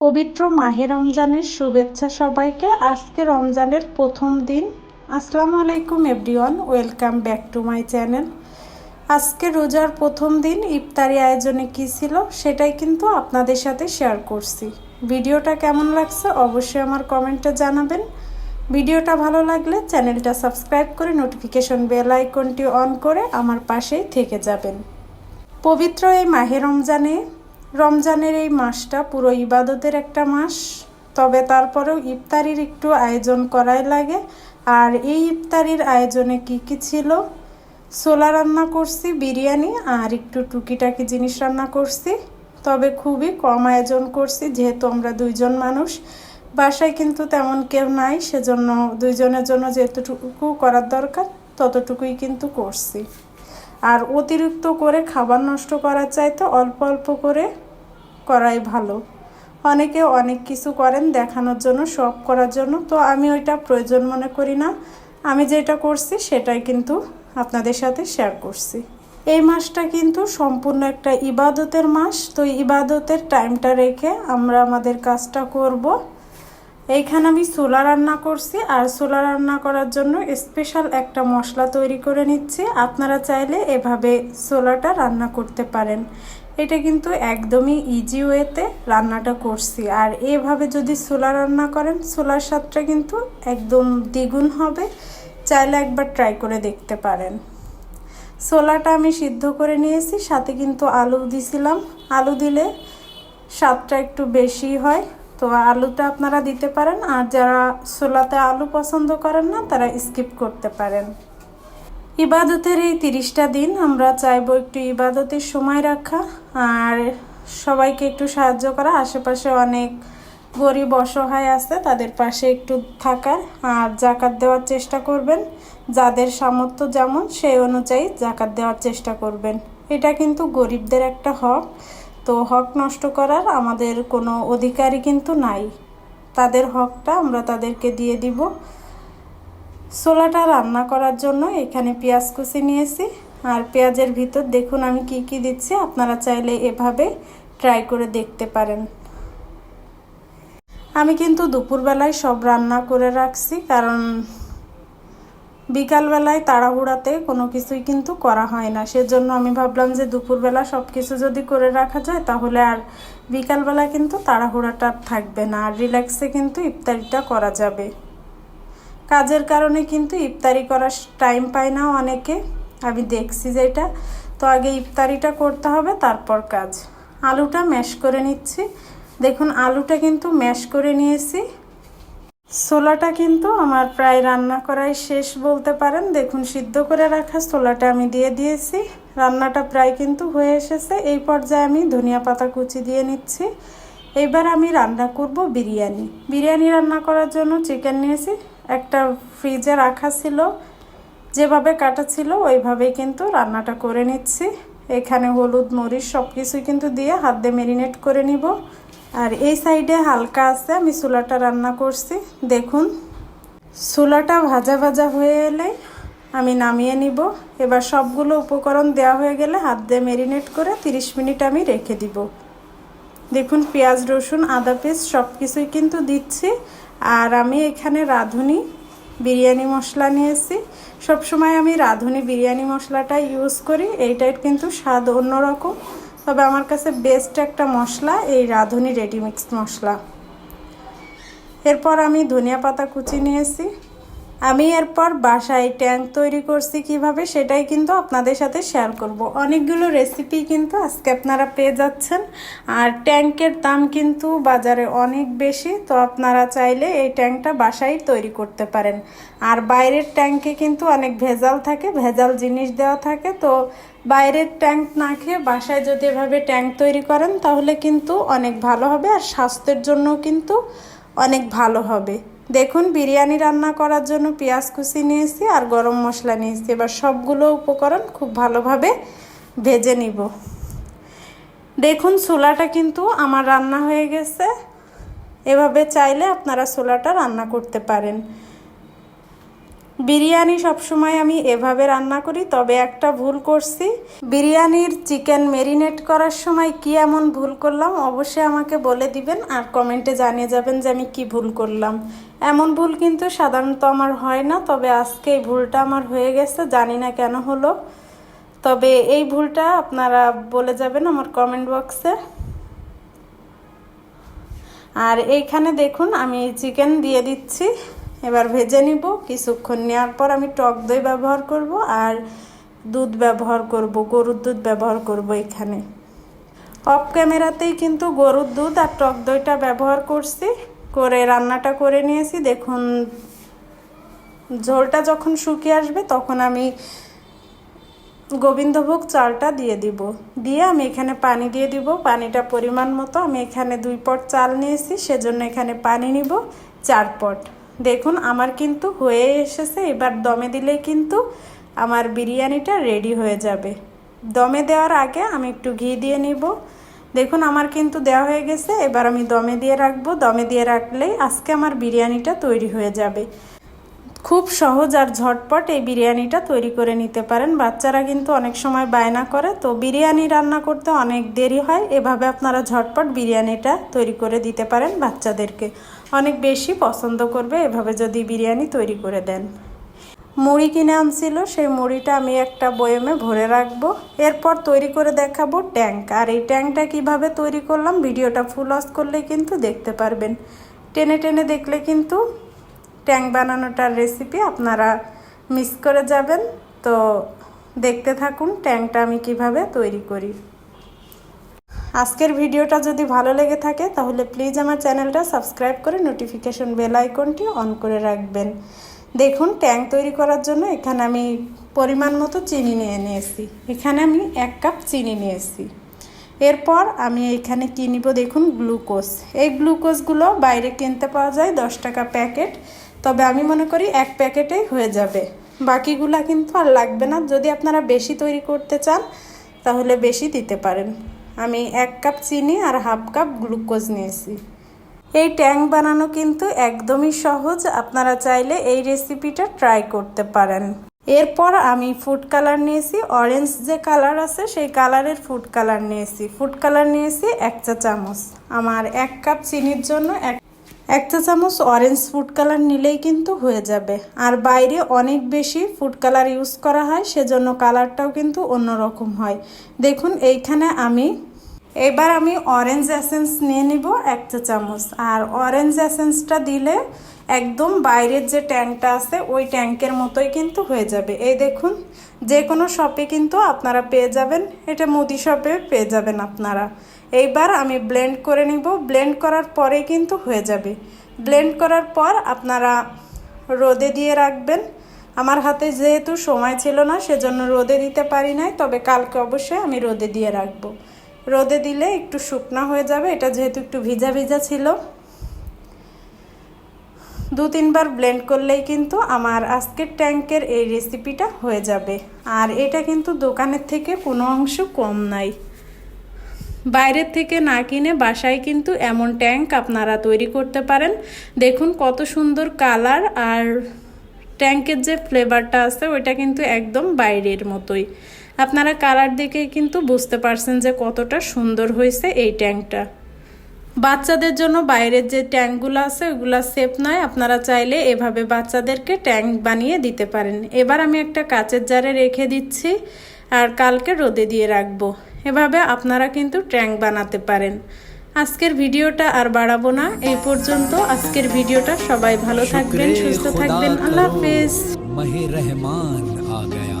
পবিত্র মাহে রমজানের শুভেচ্ছা সবাইকে। আজকে রমজানের প্রথম দিন। আসসালামু আলাইকুম everyone, welcome back to my channel. আজকে রোজার প্রথম দিন, ইফতারি আয়োজনে কী ছিল সেটাই কিন্তু আপনাদের সাথে শেয়ার করছি। ভিডিওটা কেমন লাগছে অবশ্যই আমার কমেন্টে জানাবেন। ভিডিওটা ভালো লাগলে চ্যানেলটা সাবস্ক্রাইব করে নোটিফিকেশন বেল আইকনটি অন করে আমার পাশেই থেকে যাবেন। পবিত্র এই মাহে রমজানে রমজানের এই মাসটা পুরো ইবাদতের একটা মাস, তবে তারপরেও ইফতারির একটু আয়োজন করাই লাগে। আর এই ইফতারির আয়োজনে কি কি ছিল? সোলা রান্না করছি, বিরিয়ানি আর একটু টুকিটাকি জিনিস রান্না করছি। তবে খুবই কম আয়োজন করছি, যেহেতু আমরা দুইজন মানুষ। বাসায় কিন্তু তেমন কেউ নাই, সেজন্য দুইজনের জন্য যেতটুকু করার দরকার, ততটুকুই কিন্তু করছি। আর অতিরিক্ত করে খাবার নষ্ট করার চাইতে অল্প অল্প করে করাই ভালো। অনেকে অনেক কিছু করেন, দেখানোর জন্য, শখ করার জন্য। তো আমি ওইটা প্রয়োজন মনে করি না। আমি যেটা করছি সেটাই কিন্তু আপনাদের সাথে শেয়ার করছি। এই মাসটা কিন্তু সম্পূর্ণ একটা ইবাদতের মাস। তো ইবাদতের টাইমটা রেখে আমরা আমাদের কাজটা করব। এইখানে আমি ছোলা রান্না করছি আর ছোলা রান্না করার জন্য স্পেশাল একটা মশলা তৈরি করে নিচ্ছি। আপনারা চাইলে এভাবে ছোলাটা রান্না করতে পারেন। এটা কিন্তু একদমই ইজি ওয়েতে রান্নাটা করছি। আর এভাবে যদি ছোলা রান্না করেন, ছোলার স্বাদটা কিন্তু একদম দ্বিগুণ হবে। চাইলে একবার ট্রাই করে দেখতে পারেন। ছোলাটা আমি সিদ্ধ করে নিয়েছি, সাথে কিন্তু আলু দিছিলাম। আলু দিলে স্বাদটা একটু বেশি হয়। তো আলুটা আপনারা দিতে পারেন, আর যারা সোলাতে আলু পছন্দ করেন না, তারা স্কিপ করতে পারেন। ইবাদতের এই তিরিশটা দিন আমরা চাইব একটু ইবাদতের সময় রাখা, আর সবাইকে একটু সাহায্য করা। আশেপাশে অনেক গরিব অসহায় আছে, তাদের পাশে একটু থাকার, আর জাকাত দেওয়ার চেষ্টা করবেন। যাদের সামর্থ্য যেমন, সেই অনুযায়ী জাকাত দেওয়ার চেষ্টা করবেন। এটা কিন্তু গরিবদের একটা হক। তো হক নষ্ট করার আমাদের কোনো অধিকারই কিন্তু নাই। তাদের হকটা আমরা তাদেরকে দিয়ে দিব। ছোলাটা রান্না করার জন্য এখানে পেঁয়াজ কুচি নিয়েছি। আর পেঁয়াজের ভিতর দেখুন আমি কি কি দিচ্ছি, আপনারা চাইলে এভাবে ট্রাই করে দেখতে পারেন। আমি কিন্তু দুপুরবেলায় সব রান্না করে রাখছি, কারণ বিকালবেলায় তাড়াহুড়াতে কোনো কিছুই কিন্তু করা হয় না। সেজন্য আমি ভাবলাম যে দুপুরবেলা সব কিছু যদি করে রাখা যায় তাহলে আর বিকালবেলা কিন্তু তাড়াহুড়াটা থাকবে না, আর রিল্যাক্সে কিন্তু ইফতারিটা করা যাবে। কাজের কারণে কিন্তু ইফতারি করার টাইম পায় না অনেকে। আমি দেখছি যেটা তো আগে ইফতারিটা করতে হবে, তারপর কাজ। আলুটা ম্যাশ করে নিচ্ছি। দেখুন, আলুটা কিন্তু ম্যাশ করে নিয়েছি। ছোলাটা কিন্তু আমার প্রায় রান্না করাই শেষ বলতে পারেন। দেখুন, সিদ্ধ করে রাখা ছোলাটা আমি দিয়ে দিয়েছি। রান্নাটা প্রায় কিন্তু হয়ে এসেছে। এই পর্যায়ে আমি ধনিয়া পাতা কুচি দিয়ে নিচ্ছি। এইবার আমি রান্না করব বিরিয়ানি। বিরিয়ানি রান্না করার জন্য চিকেন নিয়েছি। একটা ফ্রিজে রাখা ছিল। যেভাবে কাটা ছিল, ওইভাবেই কিন্তু রান্নাটা করে নিচ্ছি। এখানে হলুদ, মরিচ সব কিছুই কিন্তু দিয়ে হাত দিয়ে মেরিনেট করে নিব। আর এই সাইডে হালকা আছে, আমি চুলাটা রান্না করছি। দেখুন, চুলাটা ভাজা ভাজা হয়ে এলে আমি নামিয়ে নিব। এবার সবগুলো উপকরণ দেওয়া হয়ে গেলে হাত দিয়ে মেরিনেট করে 30 মিনিট আমি রেখে দিব। দেখুন, পেঁয়াজ, রসুন, আদা পেস্ট সব কিছুই কিন্তু দিচ্ছি। আর আমি এখানে রাঁধুনি বিরিয়ানি মশলা নিয়েছি। সবসময় আমি রাঁধুনি বিরিয়ানি মশলাটা ইউজ করি, এইটার কিন্তু স্বাদ অন্যরকম। তবে আমার কাছে বেস্ট একটা মশলা এই রাঁধুনি রেডিমিক্স মশলা। এরপর আমি ধনিয়া পাতা কুচি নিয়েছি। আমি এরপর বাসায় ট্যাঙ্ক তৈরি করছি কীভাবে সেটাই কিন্তু আপনাদের সাথে শেয়ার করব। অনেকগুলো রেসিপি কিন্তু আজকে আপনারা পেয়ে যাচ্ছেন। আর ট্যাঙ্কের দাম কিন্তু বাজারে অনেক বেশি, তো আপনারা চাইলে এই ট্যাঙ্কটা বাসায় তৈরি করতে পারেন। আর বাইরের ট্যাঙ্কে কিন্তু অনেক ভেজাল থাকে, ভেজাল জিনিস দেওয়া থাকে, তো বাইরের ট্যাঙ্ক না খেয়ে বাসায় যদি এভাবে ট্যাঙ্ক তৈরি করেন তাহলে কিন্তু অনেক ভালো হবে আর স্বাস্থ্যের জন্য কিন্তু অনেক ভালো হবে। দেখুন, বিরিয়ানি রান্না করার জন্য পেঁয়াজ কুচি নিয়েছি আর গরম মশলা নিয়েছি। এবার সবগুলো উপকরণ খুব ভালোভাবে ভেজে নিব। দেখুন, ছোলাটা কিন্তু আমার রান্না হয়ে গেছে। এভাবে চাইলে আপনারা ছোলাটা রান্না করতে পারেন। বিরিয়ানি সবসময় আমি এভাবে রান্না করি, তবে একটা ভুল করছি। বিরিয়ানির চিকেন মেরিনেট করার সময় কি এমন ভুল করলাম, অবশ্যই আমাকে বলে দিবেন আর কমেন্টে জানিয়ে যাবেন যে আমি কি ভুল করলাম। এমন ভুল কিন্তু সাধারণত আমার হয় না, তবে আজকে এই ভুলটা আমার হয়ে গেছে, জানি না কেন হলো। তবে এই ভুলটা আপনারা বলে যাবেন আমার কমেন্ট বক্সে। আর এইখানে দেখুন, আমি চিকেন দিয়ে দিচ্ছি। এবার ভেজে নিব। কিছুক্ষণ নেওয়ার পর আমি টক দই ব্যবহার করব আর দুধ ব্যবহার করব, গরুর দুধ ব্যবহার করব এখানে। অফ ক্যামেরাতেই কিন্তু গরুর দুধ আর টক দইটা ব্যবহার করছি, করে রান্নাটা করে নিয়েছি। দেখুন, ঝোলটা যখন শুকিয়ে আসবে তখন আমি গোবিন্দভোগ চালটা দিয়ে দিব। দিয়ে আমি এখানে পানি দিয়ে দিব। পানিটা পরিমাণ মতো আমি এখানে দুই পট চাল নিয়েছি, সেজন্য এখানে পানি নিব, চার পট। দেখুন, আমার কিন্তু হয়ে এসেছে, এবার দমে দিলেই কিন্তু আমার বিরিয়ানিটা রেডি হয়ে যাবে। দমে দেওয়ার আগে আমি একটু ঘি দিয়ে নিব। দেখুন, আমার কিন্তু দেওয়া হয়ে গেছে, এবার আমি দমে দিয়ে রাখব। দমে দিয়ে রাখলেই আজকে আমার বিরিয়ানিটা তৈরি হয়ে যাবে। খুব সহজ আর ঝটপট এই বিরিয়ানিটা তৈরি করে নিতে পারেন। বাচ্চারা কিন্তু অনেক সময় বায়না করে, তো বিরিয়ানি রান্না করতে অনেক দেরি হয়। এভাবে আপনারা ঝটপট বিরিয়ানিটা তৈরি করে দিতে পারেন বাচ্চাদেরকে। অনেক বেশি পছন্দ করবে এভাবে যদি বিরিয়ানি তৈরি করে দেন। মুড়ি কিনে আনছিল, সেই মুড়িটা আমি একটা বয়মে ভরে রাখব। এরপর তৈরি করে দেখাবো ট্যাঙ্ক। আর এই ট্যাঙ্কটা কীভাবে তৈরি করলাম ভিডিওটা ফুল অস করলে কিন্তু দেখতে পারবেন। টেনে টেনে দেখলে কিন্তু ট্যাঙ্ক বানানোটার রেসিপি আপনারা মিস করে যাবেন। তো দেখতে থাকুন ট্যাঙ্কটা আমি কীভাবে তৈরি করি। আজকের ভিডিওটা যদি ভালো লেগে থাকে, তাহলে প্লিজ আমার চ্যানেলটা সাবস্ক্রাইব করে নোটিফিকেশন বেল আইকনটি অন করে রাখবেন। দেখুন ট্যাঙ্ক তৈরি করার জন্য এখানে আমি পরিমাণ মতো চিনি নিয়ে নিয়েছি। এখানে আমি এক কাপ চিনি নিয়েছি। এরপর আমি এখানে কি নিব দেখুন গ্লুকোজ এই গ্লুকোজগুলো বাইরে কিনতে পাওয়া যায় দশ টাকা প্যাকেট। তবে আমি মনে করি এক প্যাকেটেই হয়ে যাবে। বাকিগুলা কিন্তু আর লাগবে না। যদি আপনারা বেশি তৈরি করতে চান, তাহলে বেশি দিতে পারেন। আমি এক কাপ চিনি আর হাফ কাপ গ্লুকোজ নিয়েছি। এই ট্যাং বানানো কিন্তু একদমই সহজ, আপনারা চাইলে এই রেসিপিটা ট্রাই করতে পারেন। এরপর আমি ফুড কালার নিয়েছি, অরেঞ্জ যে কালার আছে সেই কালারের ফুড কালার নিয়েছি। ফুড কালার নিয়েছি এক চা চামচ। আমার এক কাপ চিনির জন্য এক এক চা চামচ অরেঞ্জ ফুড কালার নিলেই কিন্তু হয়ে যাবে। আর বাইরে অনেক বেশি ফুড কালার ইউজ করা হয়, সেজন্য কালারটাও কিন্তু অন্যরকম হয়। দেখুন, এইখানে আমি, এবার আমি অরেঞ্জ এসেন্স নিয়ে নিব এক চা চামচ। আর অরেঞ্জ এসেন্সটা দিলে একদম বাইরের যে ট্যাঙ্কটা আছে, ওই ট্যাঙ্কের মতোই কিন্তু হয়ে যাবে। এই দেখুন যে কোনো শপে কিন্তু আপনারা পেয়ে যাবেন। এটা মুদি শপে পেয়ে যাবেন আপনারা। এইবার আমি ব্লেন্ড করে নিব। ব্লেন্ড করার পরে কিন্তু হয়ে যাবে। ব্লেন্ড করার পর আপনারা রোদে দিয়ে রাখবেন। আমার হাতে যেহেতু সময় ছিল না, সেজন্য রোদে দিতে পারি নাই, তবে কালকে অবশ্যই আমি রোদে দিয়ে রাখব। রোদে দিলে একটু শুকনা হয়ে যাবে, এটা যেহেতু একটু ভিজা ভিজা ছিল। দু তিনবার ব্লেন্ড করলেই কিন্তু আমার আজকের ট্যাঙ্কের এই রেসিপিটা হয়ে যাবে। আর এটা কিন্তু দোকানের থেকে কোনো অংশ কম নাই। বাইরের থেকে না কিনে বাসায় কিন্তু এমন ট্যাঙ্ক আপনারা তৈরি করতে পারেন। দেখুন কত সুন্দর কালার আর ট্যাঙ্কের যে ফ্লেভারটা আছে, ওইটা কিন্তু একদম বাইরের মতোই। আপনারা কালার দেখে কিন্তু বুঝতে পারছেন যে কতটা সুন্দর হয়েছে এই ট্যাঙ্কটা। বাচ্চাদের জন্য বাইরের যে ট্যাঙ্কগুলো আছে, ওগুলো সেফ নয়। আপনারা চাইলে এভাবে বাচ্চাদেরকে ট্যাঙ্ক বানিয়ে দিতে পারেন। এবার আমি একটা কাচের জারে রেখে দিচ্ছি আর কালকে রোদে দিয়ে রাখব। এভাবে আপনারা কিন্তু ট্যাঙ্ক বানাতে পারেন। আজকের ভিডিওটা আর বাড়াবো না। এই পর্যন্ত আজকের ভিডিওটা সবাই ভালো থাকবেন সুস্থ থাকবেন। আল্লাহ হাফেজ। রহমান আ